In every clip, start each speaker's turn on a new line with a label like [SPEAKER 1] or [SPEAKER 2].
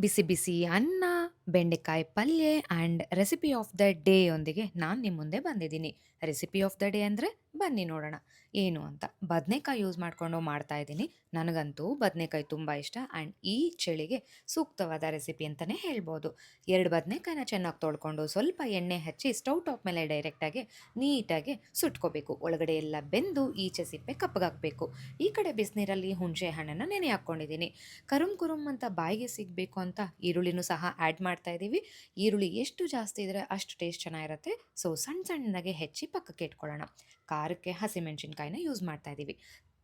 [SPEAKER 1] ಬಿಸಿ ಬಿಸಿ ಅನ್ನ, ಬೆಂಡೆಕಾಯಿ ಪಲ್ಯ and recipe of the day ಯೊಂದಿಗೆ ನಾನು ನಿಮ್ಮ ಮುಂದೆ ಬಂದಿದ್ದೀನಿ. ರೆಸಿಪಿ ಆಫ್ ದ ಡೇ ಅಂದರೆ ಬನ್ನಿ ನೋಡೋಣ ಏನು ಅಂತ. ಬದನೆಕಾಯಿ ಯೂಸ್ ಮಾಡಿಕೊಂಡು ಮಾಡ್ತಾ ಇದ್ದೀನಿ. ನನಗಂತೂ ಬದನೆಕಾಯಿ ತುಂಬ ಇಷ್ಟ ಆ್ಯಂಡ್ ಈ ಚಳಿಗೆ ಸೂಕ್ತವಾದ ರೆಸಿಪಿ ಅಂತಲೇ ಹೇಳ್ಬೋದು. ಎರಡು ಬದನೆಕಾಯಿನ ಚೆನ್ನಾಗಿ ತೊಳ್ಕೊಂಡು ಸ್ವಲ್ಪ ಎಣ್ಣೆ ಹಚ್ಚಿ ಸ್ಟೌ ಟಾಪ್ ಮೇಲೆ ಡೈರೆಕ್ಟಾಗಿ ನೀಟಾಗಿ ಸುಟ್ಕೋಬೇಕು. ಒಳಗಡೆ ಎಲ್ಲ ಬೆಂದು ಈಚೆ ಸಿಪ್ಪೆ ಕಪ್ಪಗಾಕಬೇಕು ಈ ಕಡೆ ಬಿಸಿನೀರಲ್ಲಿ ಹುಣಸೆ ಹಣ್ಣನ್ನು ನೆನೆ ಹಾಕ್ಕೊಂಡಿದ್ದೀನಿ. ಕರುಮ್ ಕುರುಮ್ ಅಂತ ಬಾಯಿಗೆ ಸಿಗಬೇಕು ಅಂತ ಈರುಳ್ಳಿನೂ ಸಹ ಆ್ಯಡ್ ಮಾಡ್ತಾ ಇದ್ದೀವಿ. ಈರುಳ್ಳಿ ಎಷ್ಟು ಜಾಸ್ತಿ ಇದ್ರೆ ಅಷ್ಟು ಟೇಸ್ಟ್ ಚೆನ್ನಾಗಿರುತ್ತೆ. ಸೊ ಸಣ್ಣ ಸಣ್ಣದಾಗೆ ಹೆಚ್ಚಿ ಪಕ್ಕಕ್ಕೆ ಇಟ್ಕೊಳ್ಳೋಣ. ಖಾರಕ್ಕೆ ಹಸಿಮೆಣ್ಸಿನ್ಕಾಯಿನ ಯೂಸ್ ಮಾಡ್ತಾ ಇದ್ದೀವಿ.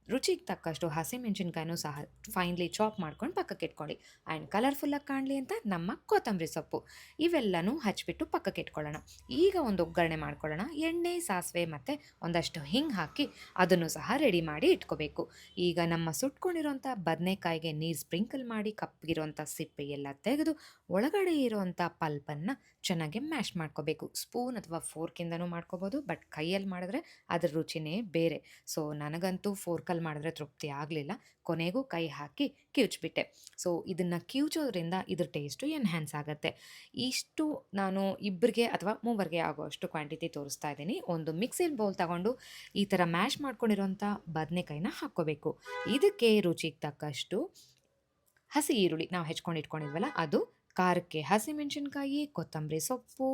[SPEAKER 1] ರುಚಿಗೆ ತಕ್ಕಷ್ಟು ಹಸಿಮೆಣಸಿನ್ಕಾಯಿನೂ ಸಹ ಫೈನ್ಲಿ ಚಾಪ್ ಮಾಡ್ಕೊಂಡು ಪಕ್ಕಕ್ಕೆ ಇಟ್ಕೊಳ್ಳಿ. ಆ್ಯಂಡ್ ಕಲರ್‌ಫುಲ್ಲಾಗಿ ಕಾಣಲಿ ಅಂತ ನಮ್ಮ ಕೊತ್ತಂಬರಿ ಸೊಪ್ಪು. ಇವೆಲ್ಲನೂ ಹಚ್ಚಿಬಿಟ್ಟು ಪಕ್ಕಕ್ಕೆ ಇಟ್ಕೊಳ್ಳೋಣ. ಈಗ ಒಂದು ಒಗ್ಗರಣೆ ಮಾಡ್ಕೊಳ್ಳೋಣ. ಎಣ್ಣೆ, ಸಾಸಿವೆ ಮತ್ತು ಒಂದಷ್ಟು ಹಿಂಗ್ ಹಾಕಿ ಅದನ್ನು ಸಹ ರೆಡಿ ಮಾಡಿ ಇಟ್ಕೋಬೇಕು. ಈಗ ನಮ್ಮ ಸುಟ್ಕೊಂಡಿರೋಂಥ ಬದನೆಕಾಯಿಗೆ ನೀರು ಸ್ಪ್ರಿಂಕಲ್ ಮಾಡಿ ಕಪ್ಪಗಿರೋಂಥ ಸಿಪ್ಪೆ ಎಲ್ಲ ತೆಗೆದು ಒಳಗಡೆ ಇರೋವಂಥ ಪಲ್ಪನ್ನು ಚೆನ್ನಾಗಿ ಮ್ಯಾಶ್ ಮಾಡ್ಕೋಬೇಕು. ಸ್ಪೂನ್ ಅಥವಾ ಫೋರ್ಕಿಂದನೂ ಮಾಡ್ಕೋಬೋದು. ಬಟ್ ಕೈಯಲ್ಲಿ ಮಾಡಿದ್ರೆ ಅದ್ರ ರುಚಿನೇ ಬೇರೆ. ಸೊ ನನಗಂತೂ ಫೋರ್ಕಲ್ಲಿ ಮಾಡಿದ್ರೆ ತೃಪ್ತಿ ಆಗಲಿಲ್ಲ. ಕೊನೆಗೂ ಕೈ ಹಾಕಿ ಕಿವುಚ್ಬಿಟ್ಟೆ. ಸೊ ಇದನ್ನು ಕಿವುಚೋದ್ರಿಂದ ಇದ್ರ ಟೇಸ್ಟು ಎನ್‌ಹ್ಯಾನ್ಸ್ ಆಗುತ್ತೆ ಇಷ್ಟು ನಾನು ಇಬ್ಬರಿಗೆ ಅಥವಾ ಮೂವರಿಗೆ ಅಷ್ಟು ಕ್ವಾಂಟಿಟಿ ತೋರಿಸ್ತಾ ಇದ್ದೀನಿ. ಒಂದು ಮಿಕ್ಸಿನ ಬೌಲ್ ತಗೊಂಡು ಈ ಥರ ಮ್ಯಾಶ್ ಮಾಡ್ಕೊಂಡಿರೋಂಥ ಬದನೆಕಾಯಿನ ಹಾಕ್ಕೋಬೇಕು. ಇದಕ್ಕೆ ರುಚಿಗೆ ತಕ್ಕಷ್ಟು ಹಸಿ ಈರುಳ್ಳಿ ನಾವು ಹೆಚ್ಕೊಂಡು ಇಟ್ಕೊಂಡಿದ್ವಲ್ಲ ಅದು, ಖಾರಕ್ಕೆ ಹಸಿಮೆಣಸಿನ್ಕಾಯಿ ಕೊತ್ತಂಬರಿ ಸೊಪ್ಪು,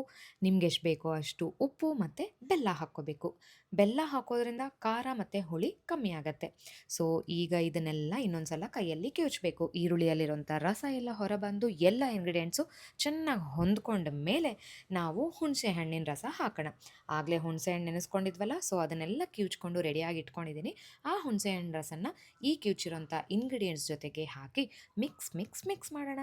[SPEAKER 1] ನಿಮ್ಗೆ ಎಷ್ಟು ಬೇಕೋ ಅಷ್ಟು ಉಪ್ಪು ಮತ್ತು ಬೆಲ್ಲ ಹಾಕ್ಕೋಬೇಕು. ಬೆಲ್ಲ ಹಾಕೋದ್ರಿಂದ ಖಾರ ಮತ್ತು ಹುಳಿ ಕಮ್ಮಿ ಆಗುತ್ತೆ ಸೊ ಈಗ ಇದನ್ನೆಲ್ಲ ಇನ್ನೊಂದು ಸಲ ಕೈಯಲ್ಲಿ ಕಿವುಚಬೇಕು. ಈರುಳ್ಳಿಯಲ್ಲಿರೋಂಥ ರಸ ಎಲ್ಲ ಹೊರಬಂದು ಎಲ್ಲ ಇಂಗ್ರೀಡಿಯೆಂಟ್ಸು ಚೆನ್ನಾಗಿ ಹೊಂದ್ಕೊಂಡ ಮೇಲೆ ನಾವು ಹುಣಸೆ ಹಣ್ಣಿನ ರಸ ಹಾಕೋಣ. ಆಗಲೇ ಹುಣಸೆ ಹಣ್ಣು ನೆನೆಸ್ಕೊಂಡಿದ್ವಲ್ಲ ಸೊ ಅದನ್ನೆಲ್ಲ ಕಿವುಚ್ಕೊಂಡು ರೆಡಿಯಾಗಿ ಇಟ್ಕೊಂಡಿದ್ದೀನಿ. ಆ ಹುಣಸೆ ಹಣ್ಣು ರಸನ ಈ ಕಿವುಚಿರೋಂಥ ಇಂಗ್ರೀಡಿಯೆಂಟ್ಸ್ ಜೊತೆಗೆ ಹಾಕಿ ಮಿಕ್ಸ್, ಮಿಕ್ಸ್, ಮಿಕ್ಸ್ ಮಾಡೋಣ.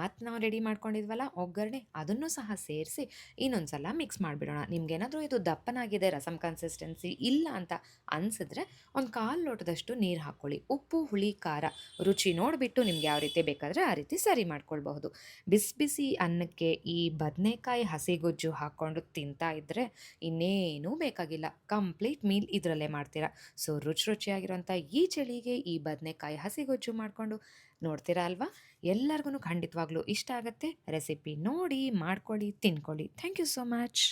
[SPEAKER 1] ಮತ್ತು ನಾವು ರೆಡಿ ಮಾಡ್ಕೊಂಡಿದ್ವಲ್ಲ ಒಗ್ಗರಣೆ ಅದನ್ನು ಸಹ ಸೇರಿಸಿ ಇನ್ನೊಂದು ಸಲ ಮಿಕ್ಸ್ ಮಾಡಿಬಿಡೋಣ. ನಿಮ್ಗೇನಾದರೂ ಇದು ದಪ್ಪನಾಗಿದೆ ರಸಂ ಕನ್ಸಿಸ್ಟೆನ್ಸಿ ಇಲ್ಲ ಅಂತ ಅನ್ಸಿದ್ರೆ ಒಂದು ಕಾಲು ಲೋಟದಷ್ಟು ನೀರು ಹಾಕ್ಕೊಳ್ಳಿ. ಉಪ್ಪು, ಹುಳಿ, ಖಾರ ರುಚಿ ನೋಡಿಬಿಟ್ಟು ನಿಮ್ಗೆ ಯಾವ ರೀತಿ ಬೇಕಾದರೆ ಆ ರೀತಿ ಸರಿ ಮಾಡ್ಕೊಳ್ಬಹುದು. ಬಿಸಿ ಬಿಸಿ ಅನ್ನಕ್ಕೆ ಈ ಬದನೆಕಾಯಿ ಹಸಿಗೊಜ್ಜು ಹಾಕ್ಕೊಂಡು ತಿಂತಾ ಇದ್ದರೆ ಇನ್ನೇನೂ ಬೇಕಾಗಿಲ್ಲ. ಕಂಪ್ಲೀಟ್ ಮೀಲ್ ಇದರಲ್ಲೇ ಮಾಡ್ತೀರಾ. ಸೊ ರುಚಿ ರುಚಿಯಾಗಿರೋಂಥ ಈ ಚಳಿಗೆ ಈ ಬದನೆಕಾಯಿ ಹಸಿಗೊಜ್ಜು ಮಾಡಿಕೊಂಡು ನೋಡ್ತೀರಾ ಅಲ್ವಾ? ಎಲ್ಲರಿಗೂ ಖಂಡಿತವಾಗ್ಲೂ ಇಷ್ಟ ಆಗುತ್ತೆ ರೆಸಿಪಿ ನೋಡಿ, ಮಾಡ್ಕೊಳ್ಳಿ, ತಿನ್ಕೊಳ್ಳಿ. Thank you so much.